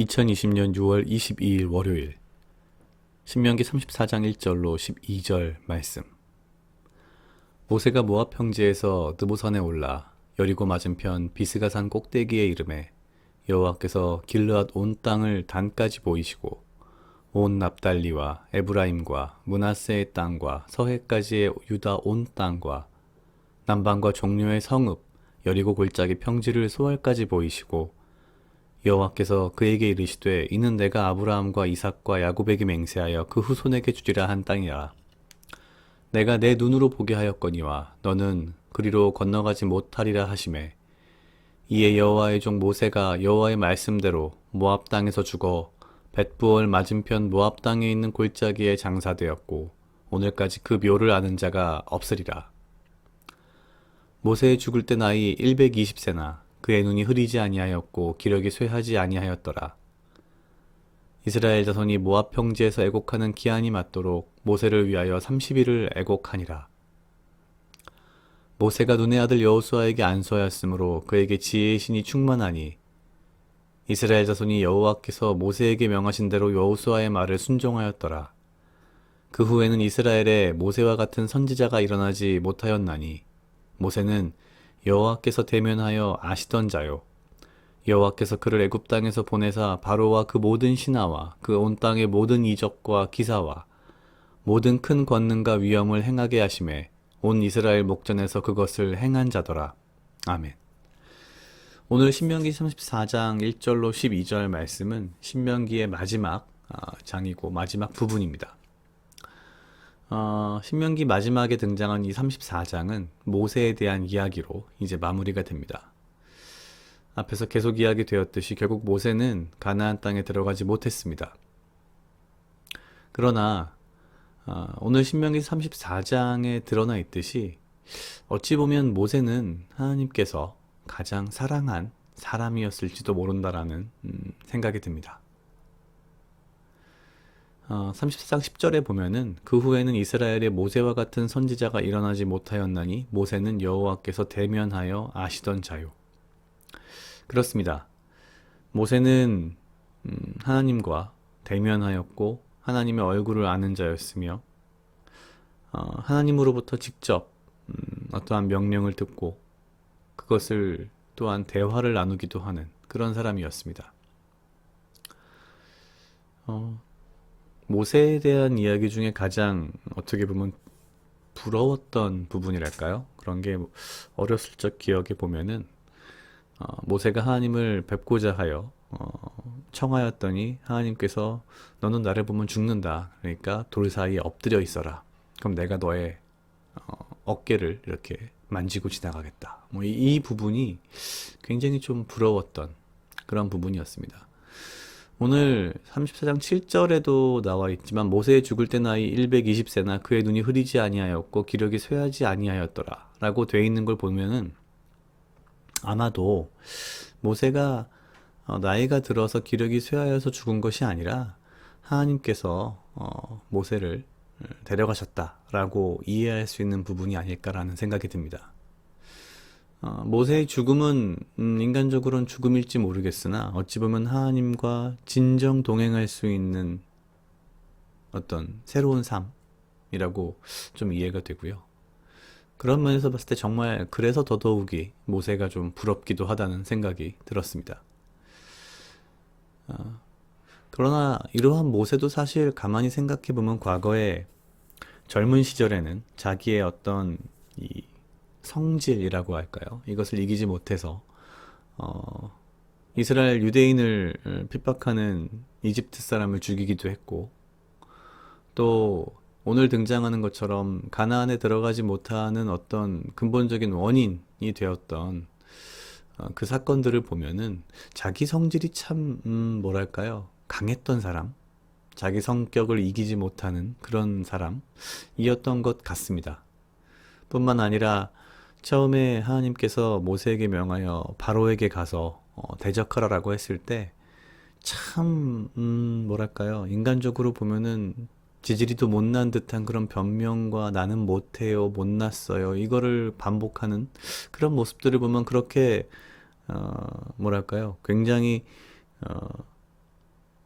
2020년 6월 22일 월요일. 신명기 34장 1절로 12절 말씀. 모세가 모압 평지에서 느보산에 올라 여리고 맞은편 비스가산 꼭대기에 이름에 여호와께서 길르앗 온 땅을 단까지 보이시고 온 납달리와 에브라임과 문하세의 땅과 서해까지의 유다 온 땅과 남방과 종료의 성읍 여리고 골짜기 평지를 소알까지 보이시고 여호와께서 그에게 이르시되 이는 내가 아브라함과 이삭과 야곱에게 맹세하여 그 후손에게 주리라 한 땅이라. 내가 내 눈으로 보게 하였거니와 너는 그리로 건너가지 못하리라 하심에. 이에 여호와의 종 모세가 여호와의 말씀대로 모압 땅에서 죽어 벳부얼 맞은편 모압 땅에 있는 골짜기에 장사되었고 오늘까지 그 묘를 아는 자가 없으리라. 모세의 죽을 때 나이 120세나 그의 눈이 흐리지 아니하였고 기력이 쇠하지 아니하였더라. 이스라엘 자손이 모압 평지에서 애곡하는 기한이 맞도록 모세를 위하여 30일을 애곡하니라. 모세가 눈의 아들 여호수아에게 안수하였으므로 그에게 지혜의 신이 충만하니 이스라엘 자손이 여호와께서 모세에게 명하신 대로 여호수아의 말을 순종하였더라. 그 후에는 이스라엘에 모세와 같은 선지자가 일어나지 못하였나니 모세는 여호와께서 대면하여 아시던 자요. 여호와께서 그를 애굽 땅에서 보내사 바로와 그 모든 신하와 그 온 땅의 모든 이적과 기사와 모든 큰 권능과 위엄을 행하게 하심에 온 이스라엘 목전에서 그것을 행한 자더라. 아멘. 오늘 신명기 34장 1절로 12절 말씀은 신명기의 마지막 아, 장이고 마지막 부분입니다. 어, 신명기 마지막에 등장한 이 34장은 모세에 대한 이야기로 이제 마무리가 됩니다. 앞에서 계속 이야기 되었듯이 결국 모세는 가나안 땅에 들어가지 못했습니다. 그러나 어, 오늘 신명기 34장에 드러나 있듯이 어찌 보면 모세는 하나님께서 가장 사랑한 사람이었을지도 모른다라는 음, 생각이 듭니다. 어, 34장 10절에 보면은 그 후에는 이스라엘의 모세와 같은 선지자가 일어나지 못하였나니 모세는 여호와께서 대면하여 아시던 자요. 그렇습니다. 모세는 음, 하나님과 대면하였고 하나님의 얼굴을 아는 자였으며 어, 하나님으로부터 직접 음, 어떠한 명령을 듣고 그것을 또한 대화를 나누기도 하는 그런 사람이었습니다. 어, 모세에 대한 이야기 중에 가장 어떻게 보면 부러웠던 부분이랄까요? 그런 게 어렸을 적 기억에 보면은 어, 모세가 하나님을 뵙고자 하여 어, 청하였더니 하나님께서 너는 나를 보면 죽는다. 그러니까 돌 사이에 엎드려 있어라. 그럼 내가 너의 어, 어깨를 이렇게 만지고 지나가겠다. 뭐 이, 이 부분이 굉장히 좀 부러웠던 그런 부분이었습니다. 오늘 34장 7절에도 나와 있지만 모세의 죽을 때 나이 120세나 그의 눈이 흐리지 아니하였고 기력이 쇠하지 아니하였더라 라고 되어 있는 걸 보면은 아마도 모세가 어, 나이가 들어서 기력이 쇠하여서 죽은 것이 아니라 하나님께서 어, 모세를 데려가셨다라고 이해할 수 있는 부분이 아닐까라는 생각이 듭니다. 어, 모세의 죽음은 음, 인간적으로는 죽음일지 모르겠으나 어찌 보면 하나님과 진정 동행할 수 있는 어떤 새로운 삶이라고 좀 이해가 되고요. 그런 면에서 봤을 때 정말 그래서 더더욱이 모세가 좀 부럽기도 하다는 생각이 들었습니다. 어, 그러나 이러한 모세도 사실 가만히 생각해 보면 과거에 젊은 시절에는 자기의 어떤 이 성질이라고 할까요? 이것을 이기지 못해서 어, 이스라엘 유대인을 핍박하는 이집트 사람을 죽이기도 했고 또 오늘 등장하는 것처럼 가나안에 들어가지 못하는 어떤 근본적인 원인이 되었던 어, 그 사건들을 보면은 자기 성질이 참 음, 뭐랄까요 강했던 사람 자기 성격을 이기지 못하는 그런 사람이었던 것 같습니다. 뿐만 아니라 처음에 하나님께서 모세에게 명하여 바로에게 가서 어, 대적하라라고 했을 때 참, 음, 뭐랄까요. 인간적으로 보면은 지지리도 못난 듯한 그런 변명과 나는 못해요, 못났어요. 이거를 반복하는 그런 모습들을 보면 그렇게, 어, 뭐랄까요. 굉장히, 어,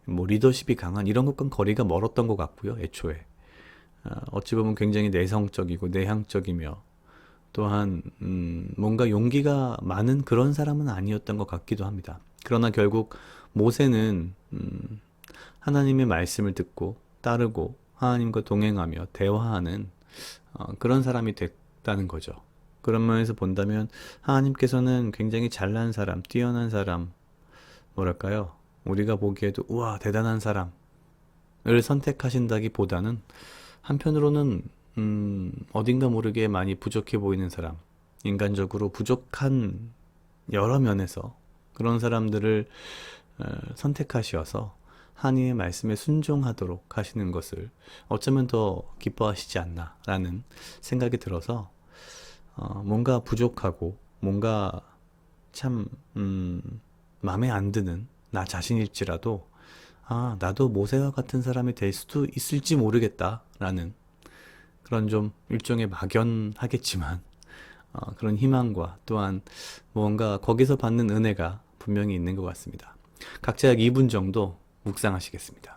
뭐 리더십이 강한 이런 것과는 거리가 멀었던 것 같고요, 애초에. 아, 어찌 보면 굉장히 내성적이고 내향적이며 또한 음, 뭔가 용기가 많은 그런 사람은 아니었던 것 같기도 합니다. 그러나 결국 모세는 음, 하나님의 말씀을 듣고 따르고 하나님과 동행하며 대화하는 어, 그런 사람이 됐다는 거죠. 그런 면에서 본다면 하나님께서는 굉장히 잘난 사람, 뛰어난 사람, 뭐랄까요? 우리가 보기에도 우와 대단한 사람을 선택하신다기보다는 한편으로는 음, 어딘가 모르게 많이 부족해 보이는 사람, 인간적으로 부족한 여러 면에서 그런 사람들을 어, 선택하시어서 하나님의 말씀에 순종하도록 하시는 것을 어쩌면 더 기뻐하시지 않나라는 생각이 들어서 어, 뭔가 부족하고 뭔가 참 음, 마음에 안 드는 나 자신일지라도 아 나도 모세와 같은 사람이 될 수도 있을지 모르겠다라는 그런 좀 일종의 막연하겠지만 어, 그런 희망과 또한 뭔가 거기서 받는 은혜가 분명히 있는 것 같습니다. 각자 약 2분 정도 묵상하시겠습니다.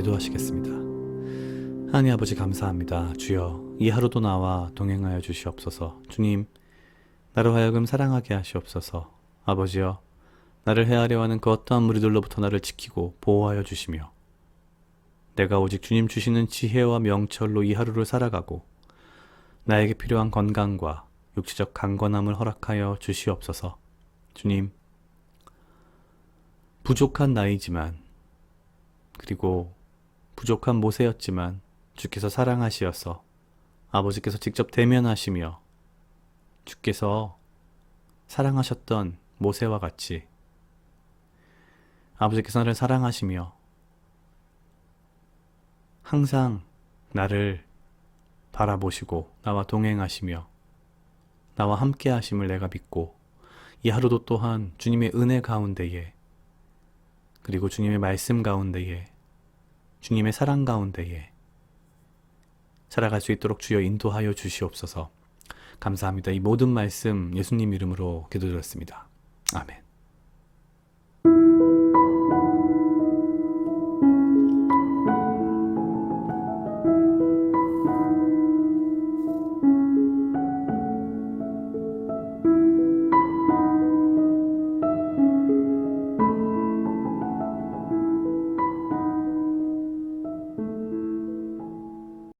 기도하시겠습니다. 하나님 아버지 감사합니다. 주여 이 하루도 나와 동행하여 주시옵소서. 주님 나를 하여금 사랑하게 하시옵소서. 아버지여 나를 헤아려 하는 그 어떠한 무리들로부터 나를 지키고 보호하여 주시며 내가 오직 주님 주시는 지혜와 명철로 이 하루를 살아가고 나에게 필요한 건강과 육체적 강건함을 허락하여 주시옵소서. 주님 부족한 나이지만 그리고 부족한 모세였지만 주께서 사랑하시어서 아버지께서 직접 대면하시며 주께서 사랑하셨던 모세와 같이 아버지께서 나를 사랑하시며 항상 나를 바라보시고 나와 동행하시며 나와 함께 하심을 내가 믿고 이 하루도 또한 주님의 은혜 가운데에 그리고 주님의 말씀 가운데에 주님의 사랑 가운데에 살아갈 수 있도록 주여 인도하여 주시옵소서. 감사합니다. 이 모든 말씀 예수님 이름으로 기도드렸습니다. 아멘.